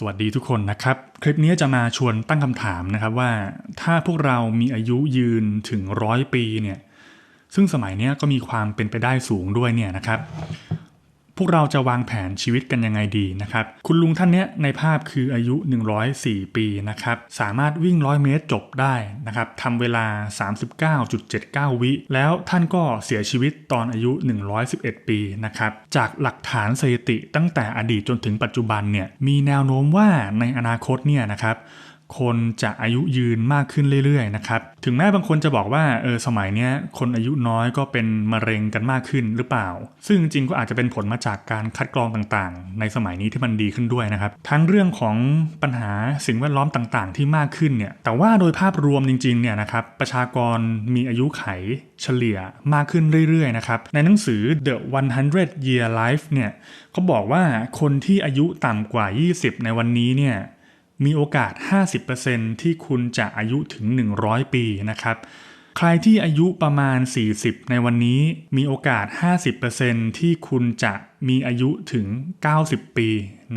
สวัสดีทุกคนนะครับ คลิปนี้จะมาชวนตั้งคำถามนะครับว่าถ้าพวกเรามีอายุยืนถึงร้อยปีเนี่ยซึ่งสมัยนี้ก็มีความเป็นไปได้สูงด้วยเนี่ยนะครับ พวกเราจะวางแผนชีวิตกันยังไงดีนะครับ คุณลุงท่านเนี้ยในภาพคืออายุ 104 ปีนะครับ สามารถวิ่ง 100 เมตรจบได้นะครับทำเวลา 39.79 วิ แล้วท่านก็เสียชีวิตตอนอายุ 111 ปีนะครับ จากหลักฐานสถิติตั้งแต่อดีตจนถึงปัจจุบันเนี่ย มีแนวโน้มว่าในอนาคตเนี่ยนะครับ คนจะอายุยืนมากขึ้นเรื่อยๆนะครับ ถึงแม้บางคนจะบอกว่าเออสมัยเนี้ยคนอายุน้อยก็เป็นมะเร็งกันมากขึ้นหรือเปล่า ซึ่งจริงๆก็อาจจะเป็นผลมาจากการคัดกรองต่างๆ ในสมัยนี้ที่มันดีขึ้นด้วยนะครับ ทั้งเรื่องของปัญหาสิ่งแวดล้อมต่างๆ ที่มากขึ้นเนี่ย แต่ว่าโดยภาพรวมจริงๆเนี่ยนะครับ ประชากรมีอายุไขเฉลี่ยมากขึ้นเรื่อยๆนะครับ ในหนังสือ The 100 Year Life เนี่ยเขาบอกว่าคนที่อายุต่ำกว่า 20 ในวันนี้เนี่ย มีโอกาส 50%ที่คุณจะอายุถึง 100 ปีนะครับ ใครที่อายุประมาณ 40 ในวันนี้ มีโอกาส 50%ที่คุณจะมีอายุถึง 90 ปี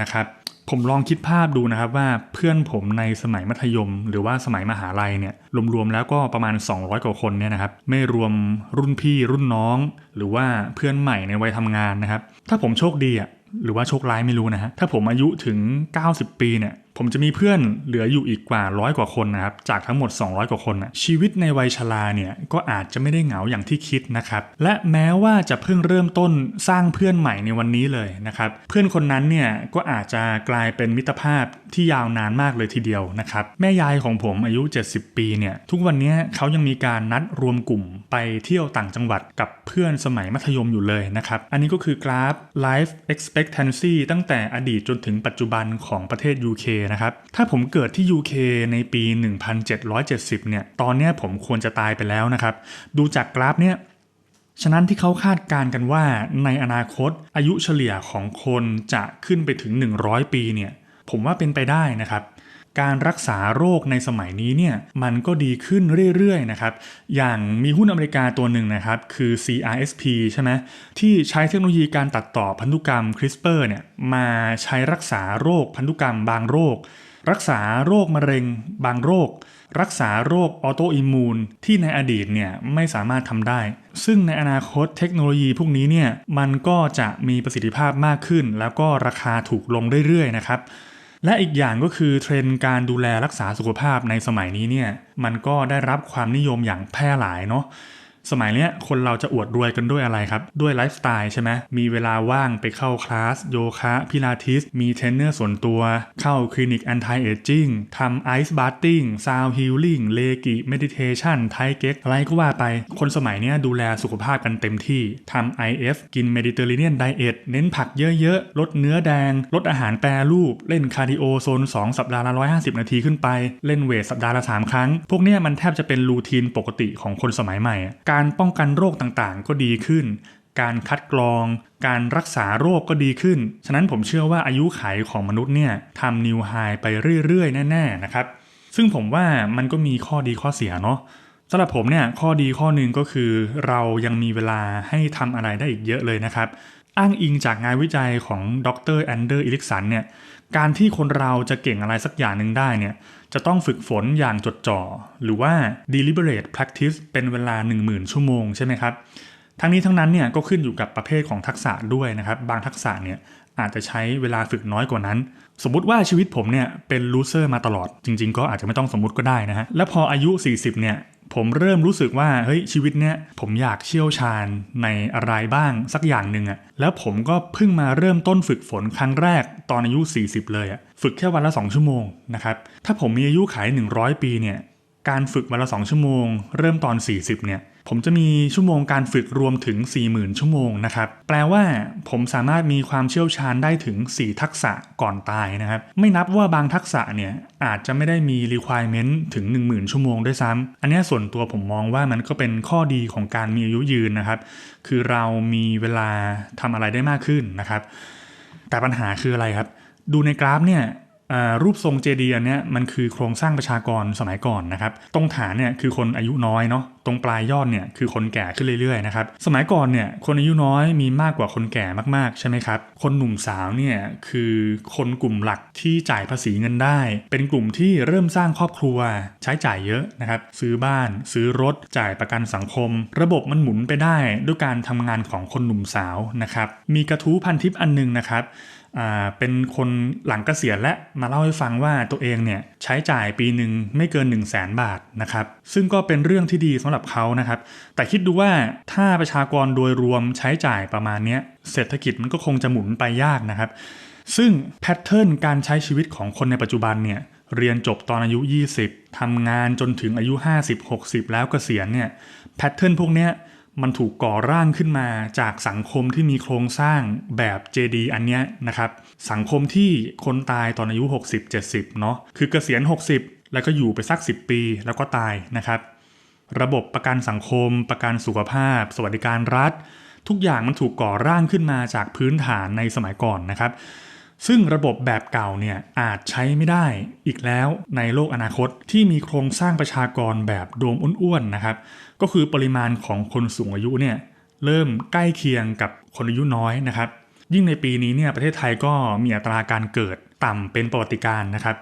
นะครับ ผมลองคิดภาพดูนะครับว่าเพื่อนผมในสมัยมัธยม หรือว่าสมัยมหาลัยเนี่ยรวมๆแล้วก็ประมาณ 200 กว่าคนเนี่ยนะครับ ไม่รวมรุ่นพี่รุ่นน้อง หรือว่าเพื่อนใหม่ในวัยทำงานนะครับ ถ้าผมโชคดีอะหรือว่าโชคร้ายไม่รู้นะฮะถ้าผมอายุถึง 90 ปีเนี่ย ผมจะมีเพื่อนเหลืออยู่อีกกว่าร้อยกว่าคนนะครับ จากทั้งหมด 200 กว่าคนนะชีวิตในวัยชราเนี่ยก็อาจจะไม่ได้เหงาอย่างที่คิดนะครับ และแม้ว่าจะเพิ่งเริ่มต้นสร้างเพื่อนใหม่ในวันนี้เลยนะครับ เพื่อนคนนั้นเนี่ยก็อาจจะกลายเป็นมิตรภาพที่ยาวนานมากเลยทีเดียวนะครับ แม่ยายของผมอายุ 70 ปีเนี่ยทุกวันนี้เขายังมีการนัดรวมกลุ่ม ไปเที่ยวต่างจังหวัดกับเพื่อนสมัยมัธยมอยู่เลยนะครับ อันนี้ก็คือกราฟ life expectancy ตั้งแต่อดีตจนถึงปัจจุบันของประเทศ UK นะครับ ถ้าผมเกิดที่ UK ในปี 1770 เนี่ย ตอนนี้ผมควรจะตายไปแล้วนะครับ ดูจากกราฟเนี่ยฉะนั้นที่เขาคาดการณ์กันว่าในอนาคตอายุเฉลี่ยของคนจะขึ้นไปถึง 100 ปีเนี่ยผมว่าเป็นไปได้นะครับ การรักษาโรคในสมัยนี้เนี่ยมันก็ดีขึ้นเรื่อยๆนะครับอย่างมีหุ้นอเมริกาตัวหนึ่งนะครับคือ CRSP ใช่ไหมที่ใช้เทคโนโลยีการตัดต่อพันธุกรรม CRISPR เนี่ยมาใช้รักษาโรคพันธุกรรมบางโรค รักษาโรคมะเร็งบางโรค รักษาโรคออโตอิมูนที่ในอดีตเนี่ยไม่สามารถทำได้ ซึ่งในอนาคตเทคโนโลยีพวกนี้เนี่ยมันก็จะมีประสิทธิภาพมากขึ้น แล้วก็ราคาถูกลงเรื่อยๆนะครับ และอีกอย่างก็คือเทรนด์การดูแลรักษาสุขภาพในสมัยนี้เนี่ยมันก็ได้รับความนิยมอย่างแพร่หลายเนาะ สมัยเนี้ยคนเราจะอวดรวยกันด้วยอะไรครับ ด้วยไลฟ์สไตล์ใช่ไหมมีเวลาว่างไปเข้าคลาสโยคะพิลาทิส มีเทรนเนอร์ส่วนตัว เข้าคลินิกแอนตี้เอจจิ้งทำไอซ์บาร์ติ้งซาวฮิลลิ่งเลกิเมดิเทชันไทเก๊กอะไรก็ว่าไป คนสมัยเนี้ยดูแลสุขภาพกันเต็มที่ทำ IF กินเมดิเตอร์เรเนียนไดเอทเน้นผักเยอะๆ ลดเนื้อแดง ลดอาหารแปรรูป เล่นคาร์ดิโอโซน 2 สัปดาห์ละ 150 นาทีขึ้นไป เล่นเวทสัปดาห์ละ 3 ครั้ง พวกเนี้ยมันแทบจะเป็นรูทีนปกติของคนสมัยใหม่ การการป้องกันโรคต่างๆ ก็ดีขึ้น การคัดกรอง การรักษาโรคก็ดีขึ้น ฉะนั้นผมเชื่อว่าอายุขัยของมนุษย์เนี่ยทำนิวไฮไปเรื่อยๆ แน่ๆนะครับ ซึ่งผมว่ามันก็มีข้อดีข้อเสียเนาะสำหรับผมเนี่ยข้อดีข้อหนึ่งก็คือ เรายังมีเวลาให้ทำอะไรได้อีกเยอะเลยนะครับ อ้างอิงจากงานวิจัยของดรแอนเดอร์อิลิกสันเนี่ยการที่คนเราจะเก่งอะไรสักอย่างหนึ่งได้เนี่ยจะต้องฝึกฝนอย่างจดจ่อ หรือว่า deliberate practice เป็นเวลา 10,000 ชั่วโมงใช่ไหมครับ ทั้งนี้ทั้งนั้นเนี่ยก็ขึ้นอยู่กับประเภทของทักษะด้วยนะครับ บางทักษะเนี่ยอาจจะใช้เวลาฝึกน้อยกว่านั้น สมมุติว่าชีวิตผมเนี่ยเป็นลูเซอร์มาตลอด จริง ๆ ก็อาจจะไม่ต้องสมมติก็ได้นะฮะ แล้วพออายุ 40 เนี่ยผมเริ่มรู้สึกว่าเฮ้ยชีวิตเนี้ยผมอยากเชี่ยวชาญในอะไรบ้างสักอย่างหนึ่งอะแล้วผมก็เพิ่งมาเริ่มต้นฝึกฝนครั้งแรกตอนอายุ 40 เลยอะฝึกแค่วันละ 2 ชั่วโมงนะครับถ้าผมมีอายุขาย 100 ปีเนี่ย การฝึกวันละ2ชั่วโมง เริ่มตอน 40เนี่ยผมจะมีชั่วโมงการฝึกรวมถึง 40,000 ชั่วโมงนะครับ แปลว่าผมสามารถมีความเชี่ยวชาญได้ถึง 4 ทักษะก่อนตายนะครับ ไม่นับว่าบางทักษะเนี่ยอาจจะไม่ได้มี requirement ถึง 10,000 ชั่วโมงด้วยซ้ำ อันนี้ส่วนตัวผมมองว่ามันก็เป็นข้อดีของการมีอายุยืนนะครับ คือเรามีเวลาทำอะไรได้มากขึ้นนะครับ แต่ปัญหาคืออะไรครับ ดูในกราฟเนี่ย รูปทรงเจดีย์เนี้ยมันคือโครงสร้างประชากรสมัยก่อนนะครับ ตรงฐานเนี่ยคือคนอายุน้อยเนาะตรงปลายยอดเนี่ยคือคนแก่ขึ้นเรื่อยๆนะครับสมัยก่อนเนี่ยคนอายุน้อยมีมากกว่าคนแก่มากๆใช่ไหมครับคนหนุ่มสาวเนี่ยคือคนกลุ่มหลักที่จ่ายภาษีเงินได้ เป็นกลุ่มที่เริ่มสร้างครอบครัวใช้จ่ายเยอะนะครับซื้อบ้าน ซื้อรถจ่ายประกันสังคม ระบบมันหมุนไปได้ด้วยการทำงานของคนหนุ่มสาวนะครับมีกระทู้พันทิปอันหนึงนะครับ เป็นคนหลังเกษียณและมาเล่าให้ฟังว่าตัวเองเนี่ยใช้จ่ายปีหนึ่งไม่เกิน 1 0 0 0 0แสนบาทนะครับ ซึ่งก็เป็นเรื่องที่ดีสำหรับเขานะครับ แต่คิดดูว่าถ้าประชากรโดยรวมใช้จ่ายประมาณนี้เศรษฐกิจมันก็คงจะหมุนไปยากนะครับ ซึ่งแพทเทิร์นการใช้ชีวิตของคนในปัจจุบันเนี่ยเรียนจบตอนอายุ 20ทำงานจนถึงอายุ 50-60 แล้วเกษียณเนี่ยแพทเทิร์นพวกเนี้ย มันถูกก่อร่างขึ้นมาจากสังคมที่มีโครงสร้างแบบ JD อันเนี้ยนะครับ สังคมที่คนตายตอนอายุ 60-70 เนาะคือเกษียณ 60 แล้วก็อยู่ไปสัก 10 ปีแล้วก็ตายนะครับ ระบบประกันสังคม ประกันสุขภาพ สวัสดิการรัฐ ทุกอย่างมันถูกก่อร่างขึ้นมาจากพื้นฐานในสมัยก่อนนะครับ ซึ่งระบบแบบเก่าเนี่ยอาจใช้ไม่ได้อีกแล้วในโลกอนาคตที่มีโครงสร้างประชากรแบบโดมอ้วนๆนะครับ ก็คือปริมาณของคนสูงอายุเนี่ยเริ่มใกล้เคียงกับคนอายุน้อยนะครับ ยิ่งในปีนี้เนี่ยประเทศไทยก็มีอัตราการเกิดต่ำเป็นประวัติการนะครับ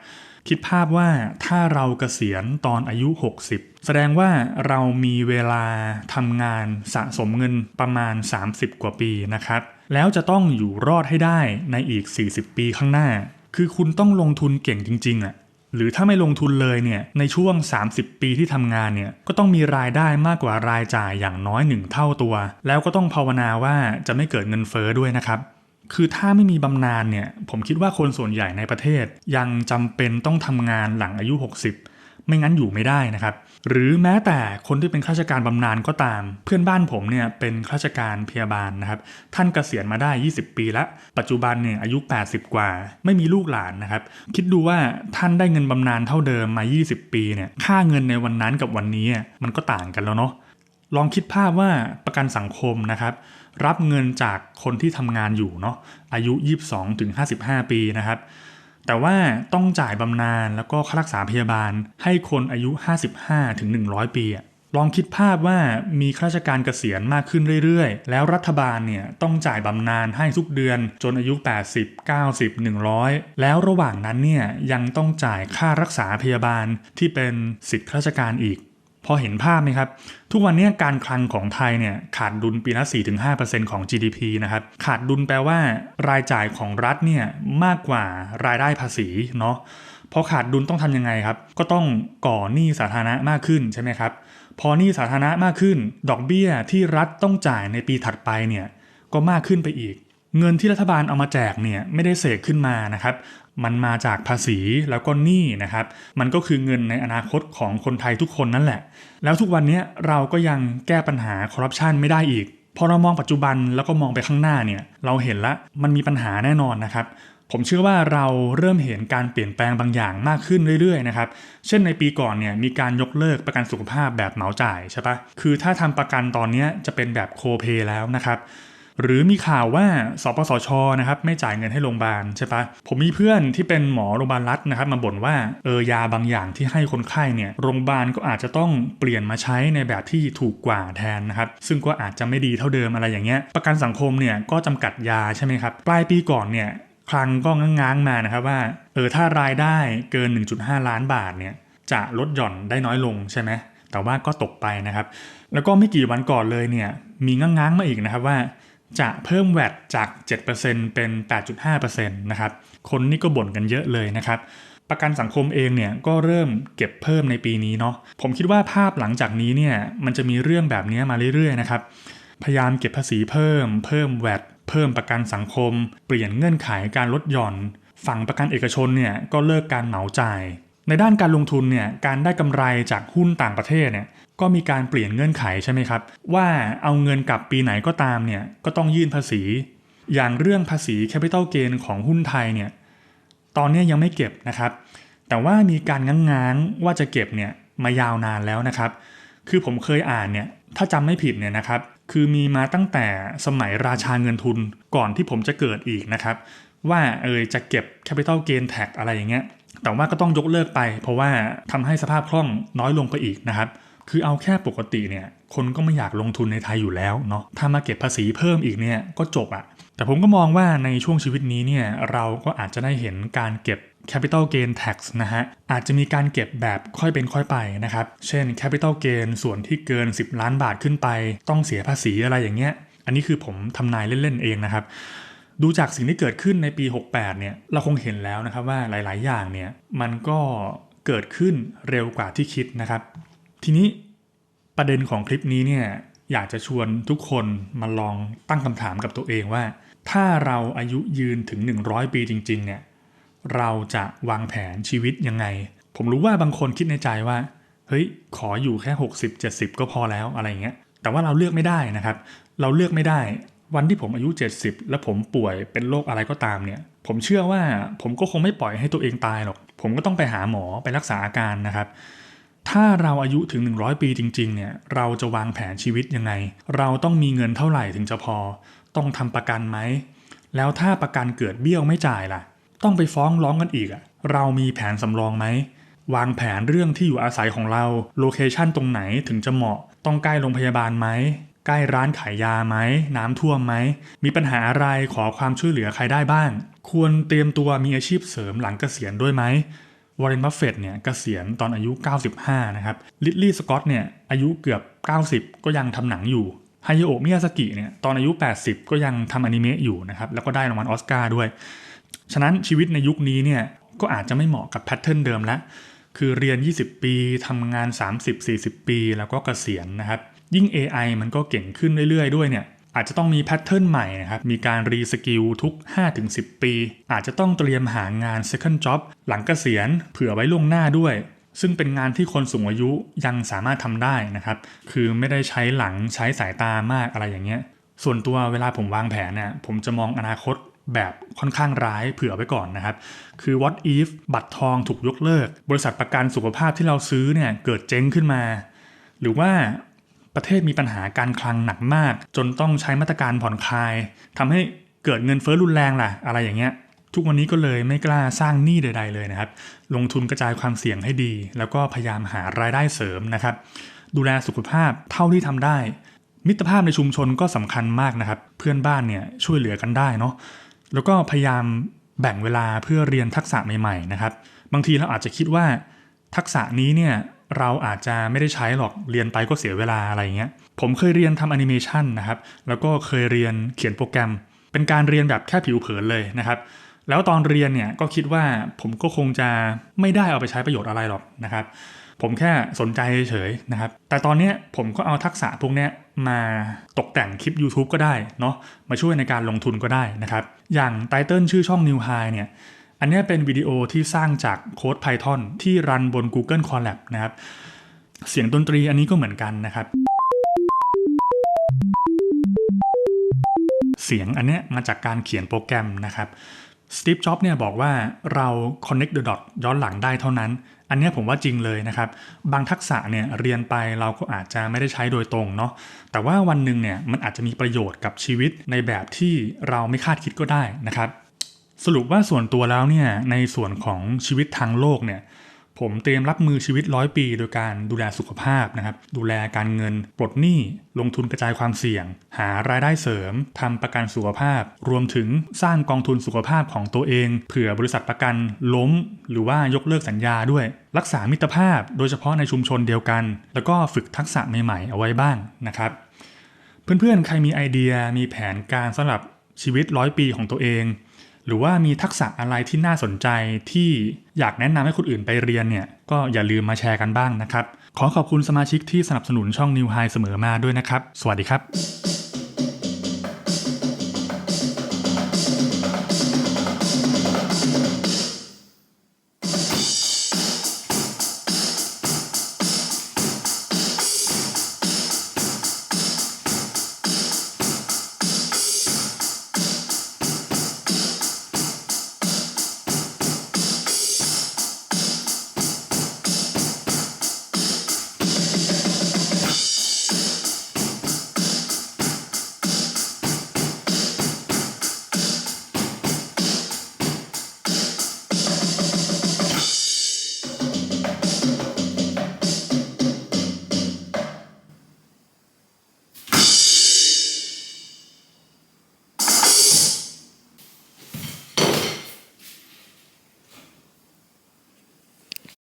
คิดภาพว่าถ้าเราเกษียณตอนอายุ 60 แสดงว่าเรามีเวลาทำงานสะสมเงินประมาณ 30 กว่าปีนะครับ แล้วจะต้องอยู่รอดให้ได้ในอีก 40 ปีข้างหน้า คือคุณต้องลงทุนเก่งจริงๆอะหรือถ้าไม่ลงทุนเลยเนี่ยในช่วง 30 ปีที่ทำงานเนี่ยก็ต้องมีรายได้มากกว่ารายจ่ายอย่างน้อยหนึ่งเท่าตัว แล้วก็ต้องภาวนาว่าจะไม่เกิดเงินเฟ้อด้วยนะครับคือถ้าไม่มีบำนาญเนี่ยผมคิดว่าคนส่วนใหญ่ในประเทศ ยังจำเป็นต้องทำงานหลังอายุ 60 ไม่งั้นอยู่ไม่ได้นะครับ หรือแม้แต่คนที่เป็นข้าราชการบำนาญก็ตาม เพื่อนบ้านผมเนี่ยเป็นข้าราชการพยาบาลนะครับ ท่านเกษียณมาได้ 20 ปีแล้วปัจจุบันเนี่ยอายุ 80 กว่า ไม่มีลูกหลานนะครับ คิดดูว่าท่านได้เงินบำนาญเท่าเดิมมา 20 ปีเนี่ยค่าเงินในวันนั้นกับวันนี้มันก็ต่างกันแล้วเนาะลองคิดภาพว่าประกันสังคมนะครับ รับเงินจากคนที่ทำงานอยู่เนาะอายุ 22ถึง55 ปีนะครับ แต่ว่าต้องจ่ายบำนาญแล้วก็ค่ารักษาพยาบาลให้คนอายุ 55 ถึง 100 ปีลองคิดภาพว่ามีข้าราชการเกษียณมากขึ้นเรื่อยๆ แล้วรัฐบาลเนี่ยต้องจ่ายบำนาญให้ทุกเดือนจนอายุ 80 90 100 แล้วระหว่างนั้นเนี่ยยังต้องจ่ายค่ารักษาพยาบาลที่เป็นสิทธิข้าราชการอีก พอเห็นภาพไหมครับ ทุกวันนี้การคลังของไทยเนี่ยขาดดุลปีละ 4-5%ของ GDP นะครับ ขาดดุลแปลว่ารายจ่ายของรัฐเนี่ยมากกว่ารายได้ภาษีเนาะพอขาดดุลต้องทำยังไงครับ ก็ต้องก่อหนี้สาธารณะมากขึ้นใช่ไหมครับ พอหนี้สาธารณะมากขึ้น ดอกเบี้ยที่รัฐต้องจ่ายในปีถัดไปเนี่ยก็มากขึ้นไปอีก เงินที่รัฐบาลเอามาแจกเนี่ยไม่ได้เสกขึ้นมานะครับ มันมาจากภาษีแล้วก็หนี้นะครับ มันก็คือเงินในอนาคตของคนไทยทุกคนนั่นแหละ แล้วทุกวันนี้เราก็ยังแก้ปัญหาคอร์รัปชันไม่ได้อีก พอเรามองปัจจุบันแล้วก็มองไปข้างหน้าเนี่ย เราเห็นละมันมีปัญหาแน่นอนนะครับผมเชื่อว่าเราเริ่มเห็นการเปลี่ยนแปลงบางอย่างมากขึ้นเรื่อยๆนะครับ เช่นในปีก่อนเนี่ยมีการยกเลิกประกันสุขภาพแบบเหมาจ่ายใช่ปะคือถ้าทำประกันตอนนี้จะเป็นแบบโคเ y แล้วนะครับ หรือมีข่าวว่าสปสชนะครับไม่จ่ายเงินให้โรงพยาบาลใช่ปะผมมีเพื่อนที่เป็นหมอโรงพยาบาลรัฐนะครับมาบ่นว่าเออยาบางอย่างที่ให้คนไข้เนี่ยโรงพยาบาลก็อาจจะต้องเปลี่ยนมาใช้ในแบบที่ถูกกว่าแทนนะครับซึ่งก็อาจจะไม่ดีเท่าเดิมอะไรอย่างเงี้ยประกันสังคมเนี่ยก็จำกัดยาใช่ไหมครับปลายปีก่อนเนี่ยคลังก็ง้างๆมานะครับว่าเออถ้ารายได้เกิน 1.5 ล้านบาทเนี่ยจะลดหย่อนได้น้อยลงใช่ไหมแต่ว่าก็ตกไปนะครับ แล้วก็ไม่กี่วันก่อนเลยเนี่ยมีง้างๆมาอีกนะครับว่า จะเพิ่มแวดจาก 7%เป็น 8.5%นะครับ คนนี่ก็บ่นกันเยอะเลยนะครับ ประกันสังคมเองเนี่ยก็เริ่มเก็บเพิ่มในปีนี้เนาะ ผมคิดว่าภาพหลังจากนี้เนี่ยมันจะมีเรื่องแบบนี้มาเรื่อยๆนะครับ พยายามเก็บภาษีเพิ่ม เพิ่มแวดเพิ่มประกันสังคม เปลี่ยนเงื่อนไขการลดหย่อน ฝั่งประกันเอกชนเนี่ยก็เลิกการเหมาจ่าย ในด้านการลงทุนเนี่ยการได้กำไรจากหุ้นต่างประเทศเนี่ย ก็มีการเปลี่ยนเงื่อนไขใช่ไหมครับ ว่าเอาเงินกลับปีไหนก็ตามเนี่ยก็ต้องยื่นภาษี อย่างเรื่องภาษีแคปิตอลเกนของหุ้นไทยเนี่ยตอนนี้ยังไม่เก็บนะครับ แต่ว่ามีการง้างๆว่าจะเก็บเนี่ยมายาวนานแล้วนะครับ คือผมเคยอ่านเนี่ยถ้าจำไม่ผิดเนี่ยนะครับ คือมีมาตั้งแต่สมัยราชาเงินทุนก่อนที่ผมจะเกิดอีกนะครับ ว่าเออจะเก็บ capital gain tax อะไรอย่างเงี้ยแต่ว่าก็ต้องยกเลิกไป เพราะว่าทำให้สภาพคล่องน้อยลงไปอีกนะครับ คือเอาแค่ปกติเนี่ย คนก็ไม่อยากลงทุนในไทยอยู่แล้วเนาะถ้ามาเก็บภาษีเพิ่มอีกเนี่ยก็จบอะแต่ผมก็มองว่าในช่วงชีวิตนี้เนี่ยเราก็อาจจะได้เห็นการเก็บ capital gain tax นะฮะ อาจจะมีการเก็บแบบค่อยเป็นค่อยไปนะครับ เช่น capital gain ส่วนที่เกิน 10 ล้านบาทขึ้นไป ต้องเสียภาษีอะไรอย่างเงี้ย อันนี้คือผมทำนายเล่น ๆ เองนะครับ ดูจากสิ่งที่เกิดขึ้นในปี 68 เนี่ย เราคงเห็นแล้วนะครับว่าหลาย ๆ อย่างเนี่ย มันก็เกิดขึ้นเร็วกว่าที่คิดนะครับ ทีนี้ประเด็นของคลิปนี้เนี่ยอยากจะชวนทุกคนมาลองตั้งคำถามกับตัวเองว่า ถ้าเราอายุยืนถึง 100 ปีจริง ๆ เนี่ย เราจะวางแผนชีวิตยังไง ผมรู้ว่าบางคนคิดในใจว่า เฮ้ย ขออยู่แค่ 60 70 ก็พอแล้วอะไรเงี้ย แต่ว่าเราเลือกไม่ได้นะครับ เราเลือกไม่ได้ วันที่ผมอายุ 70 แล้วผมป่วยเป็นโรคอะไรก็ตามเนี่ย ผมเชื่อว่าผมก็คงไม่ปล่อยให้ตัวเองตายหรอก ผมก็ต้องไปหาหมอไปรักษาอาการนะครับ ถ้าเราอายุถึง 100 ปีจริง ๆ เนี่ย เราจะวางแผนชีวิตยังไง เราต้องมีเงินเท่าไหร่ถึงจะพอ ต้องทำประกันไหม แล้วถ้าประกันเกิดเบี้ยวไม่จ่ายล่ะ ต้องไปฟ้องร้องกันอีกอะเรามีแผนสำรองไหม วางแผนเรื่องที่อยู่อาศัยของเรา โลเคชันตรงไหนถึงจะเหมาะ ต้องใกล้โรงพยาบาลไหม ใกล้ร้านขายยาไหม น้ำท่วมไหม มีปัญหาอะไร ขอความช่วยเหลือใครได้บ้าง ควรเตรียมตัวมีอาชีพเสริมหลังเกษียณด้วยไหม วอร์เรนบัฟเฟตเนี่ยเกษียณตอนอายุ 95 นะครับ ลิลลี่สกอตเนี่ยอายุเกือบ 90 ก็ยังทำหนังอยู่ไฮโยโอะมิยาสกิเนี่ยตอนอายุ 80 ก็ยังทำอนิเมะอยู่นะครับ แล้วก็ได้รางวัลออสการ์ด้วย ฉะนั้นชีวิตในยุคนี้เนี่ยก็อาจจะไม่เหมาะกับแพทเทิร์นเดิมล้วคือเรียน 20 ปีทำงาน 30-40 ปี แล้วก็เกษียณนะครับ ยิ่ง AI มันก็เก่งขึ้นเรื่อยๆ ด้วยเนี่ย อาจจะต้องมีแพทเทิร์นใหม่นะครับ มีการรีสกิลทุก 5-10 ปี อาจจะต้องเตรียมหางาน second job หลังเกษียณเผื่อไว้ล่วงหน้าด้วย ซึ่งเป็นงานที่คนสูงอายุยังสามารถทำได้นะครับ คือไม่ได้ใช้หลังใช้สายตามากอะไรอย่างเงี้ย ส่วนตัวเวลาผมวางแผนเนี่ยผมจะมองอนาคตแบบค่อนข้างร้ายเผื่อไว้ก่อนนะครับ คือ what if บัตรทองถูกยกเลิก บริษัทประกันสุขภาพที่เราซื้อเนี่ยเกิดเจ๊งขึ้นมา หรือว่า ประเทศมีปัญหาการคลังหนักมาก จนต้องใช้มาตรการผ่อนคลายทำให้เกิดเงินเฟ้อรุนแรงล่ะ อะไรอย่างเงี้ย ทุกวันนี้ก็เลยไม่กล้าสร้างหนี้ใด ๆ เลยนะครับ ลงทุนกระจายความเสี่ยงให้ดี แล้วก็พยายามหารายได้เสริมนะครับ ดูแลสุขภาพเท่าที่ทำได้ มิตรภาพในชุมชนก็สำคัญมากนะครับ เพื่อนบ้านเนี่ยช่วยเหลือกันได้เนาะ แล้วก็พยายามแบ่งเวลาเพื่อเรียนทักษะใหม่ๆนะครับ บางทีเราอาจจะคิดว่าทักษะนี้เนี่ย เราอาจจะไม่ได้ใช้หรอกเรียนไปก็เสียเวลาอะไรเงี้ย ผมเคยเรียนทำแอนิเมชันนะครับ แล้วก็เคยเรียนเขียนโปรแกรม เป็นการเรียนแบบแค่ผิวเผินเลยนะครับ แล้วตอนเรียนเนี่ยก็คิดว่าผมก็คงจะไม่ได้เอาไปใช้ประโยชน์อะไรหรอกนะครับ ผมแค่สนใจเฉยๆนะครับ แต่ตอนเนี้ยผมก็เอาทักษะพวกเนี้ยมาตกแต่งคลิป YouTube ก็ได้เนาะ มาช่วยในการลงทุนก็ได้นะครับ อย่างไตเติลชื่อช่อง New High เนี่ย อันนี้เป็นวิดีโอที่สร้างจากโค้ด Python ที่รันบน Google Colab นะครับ เสียงดนตรีอันนี้ก็เหมือนกันนะครับ เสียงอันเนี้ยมาจากการเขียนโปรแกรมนะครับสตีฟจ็อบเนี่ยบอกว่าเรา connect the dot ย้อนหลังได้เท่านั้น อันเนี้ยผมว่าจริงเลยนะครับ บางทักษะเนี่ยเรียนไปเราก็อาจจะไม่ได้ใช้โดยตรงเนาะ แต่ว่าวันหนึ่งเนี่ยมันอาจจะมีประโยชน์กับชีวิตในแบบที่เราไม่คาดคิดก็ได้นะครับ สรุปว่าส่วนตัวแล้วเนี่ยในส่วนของชีวิตทางโลกเนี่ยผมเตรียมรับมือชีวิตร้อยปี โดยการดูแลสุขภาพนะครับ ดูแลการเงิน ปลดหนี้ ลงทุนกระจายความเสี่ยง หารายได้เสริมทำประกันสุขภาพ รวมถึงสร้างกองทุนสุขภาพของตัวเอง เผื่อบริษัทประกันล้ม หรือว่ายกเลิกสัญญาด้วย รักษามิตรภาพ โดยเฉพาะในชุมชนเดียวกัน แล้วก็ฝึกทักษะใหม่ๆ เอาไว้บ้างนะครับ เพื่อนๆ ใครมีไอเดีย มีแผนการสำหรับชีวิตร้อยปีของตัวเอง หรือว่ามีทักษะอะไรที่น่าสนใจที่อยากแนะนำให้คนอื่นไปเรียนเนี่ยก็อย่าลืมมาแชร์กันบ้างนะครับ ขอขอบคุณสมาชิกที่สนับสนุนช่อง New High เสมอมาด้วยนะครับ สวัสดีครับ